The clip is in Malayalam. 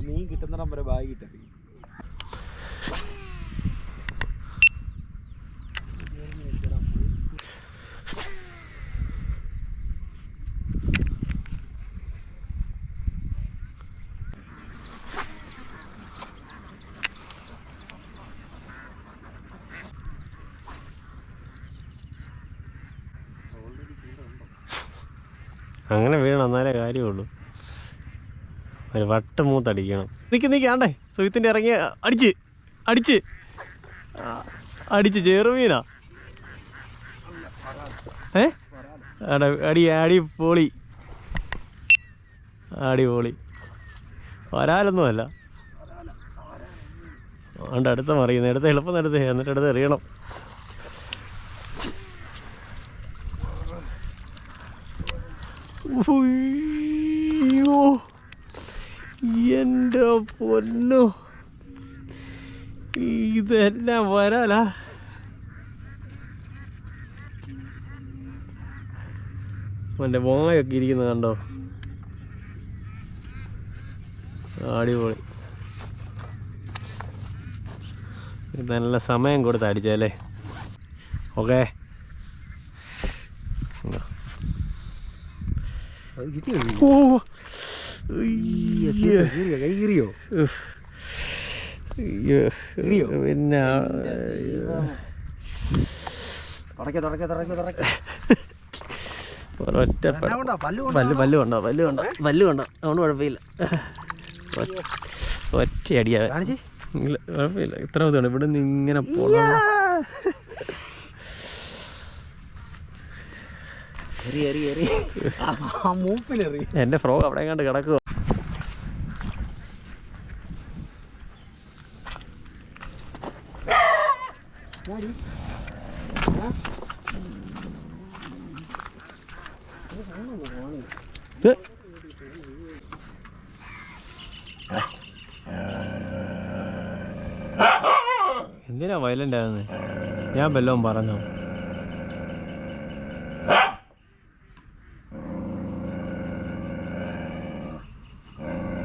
മീൻ കിട്ടുന്നിടം വരെ ബാഗ് കിട്ടി അങ്ങനെ വീണ് എന്നാലേ കാര്യമുള്ളൂ ഒരു വട്ടം മൂത്തടിക്കണം. നിക്ക് നിക്ക് ആണ്ടേ. സുഹൃത്തിന്റെ ഇറങ്ങി അടിച്ച് അടിച്ച്. അടിച്ച് ചെറുമീനാ. ഏ? അട അടി പൊളി. അടി പൊളി. വരാലൊന്നുമല്ല അതുകൊണ്ട് അടുത്ത മറിയുന്നത് എടുത്ത് എളുപ്പം എടുത്ത് എന്നിട്ട് എടുത്ത് എറിയണം. ഉയ്യോ. എന്റെ പൊന്നു. ഇതെല്ലാം വരാലാ. മറ്റേ വായൊക്കെ ഇരിക്കുന്നത് കണ്ടോ? അടിപൊളി. നല്ല സമയം കൊടുത്ത് അടിച്ചല്ലേ ഓക്കെ. ഓ പിന്നെ ഒറ്റ? പല്ല് കൊണ്ടോ? പല്ല് കൊണ്ടോ? പല്ല് കൊണ്ടോ? അതുകൊണ്ട് കുഴപ്പമില്ല. ഒറ്റ- ഒറ്റ അടിയാ കാണിച്ച്. ഇല്ല കുഴപ്പമില്ല. ഇത്ര ദിവസമാണ് ഇവിടെ നിന്ന് ഇങ്ങനെ പോകണം എന്റെ ഫ്രോഗ് അവിടെ കണ്ട് കിടക്കുക എന്തിനാ വയലന്റ് ആകുന്നത് ഞാൻ വല്ലതും പറഞ്ഞോ.